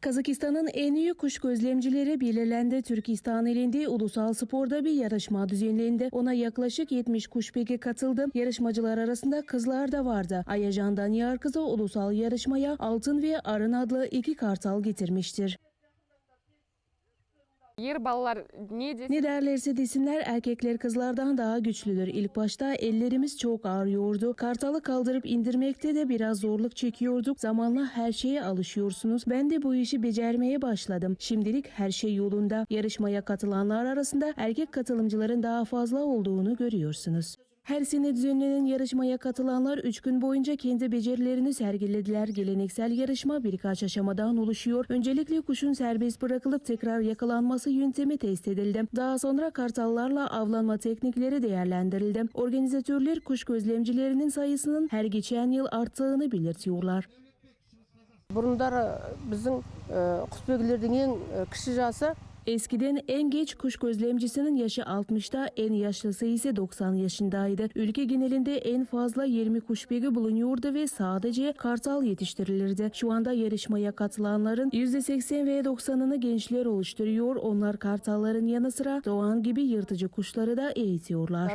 Kazakistan'ın en iyi kuş gözlemcileri belirlendi. Türkistan ilinde ulusal sporda bir yarışma düzenlendi. Ona yaklaşık 70 kuşbegi katıldı. Yarışmacılar arasında kızlar da vardı. Ayajan Daniyar kızı ulusal yarışmaya altın ve arın adlı iki kartal getirmiştir. Yer ballar ne desin? Ne derlerse desinler erkekler kızlardan daha güçlüdür. İlk başta ellerimiz çok ağrıyordu. Kartalı kaldırıp indirmekte de biraz zorluk çekiyorduk. Zamanla her şeye alışıyorsunuz. Ben de bu işi becermeye başladım. Şimdilik her şey yolunda. Yarışmaya katılanlar arasında erkek katılımcıların daha fazla olduğunu görüyorsunuz. Her sene düzenlenen yarışmaya katılanlar 3 gün boyunca kendi becerilerini sergilediler. Geleneksel yarışma birkaç aşamadan oluşuyor. Öncelikle kuşun serbest bırakılıp tekrar yakalanması yöntemi test edildi. Daha sonra kartallarla avlanma teknikleri değerlendirildi. Organizatörler kuş gözlemcilerinin sayısının her geçen yıl arttığını belirtiyorlar. бұрындары біздің құсбегілердің ең і, кіші жасы Eskiden en geç kuş gözlemcisinin yaşı 60'ta, en yaşlısı ise 90 yaşındaydı. Ülke genelinde en fazla 20 kuşbegi bulunuyordu ve sadece kartal yetiştirilirdi. Şu anda yarışmaya katılanların %80 ve 90'ını gençler oluşturuyor. Onlar kartalların yanı sıra doğan gibi yırtıcı kuşları da eğitiyorlar.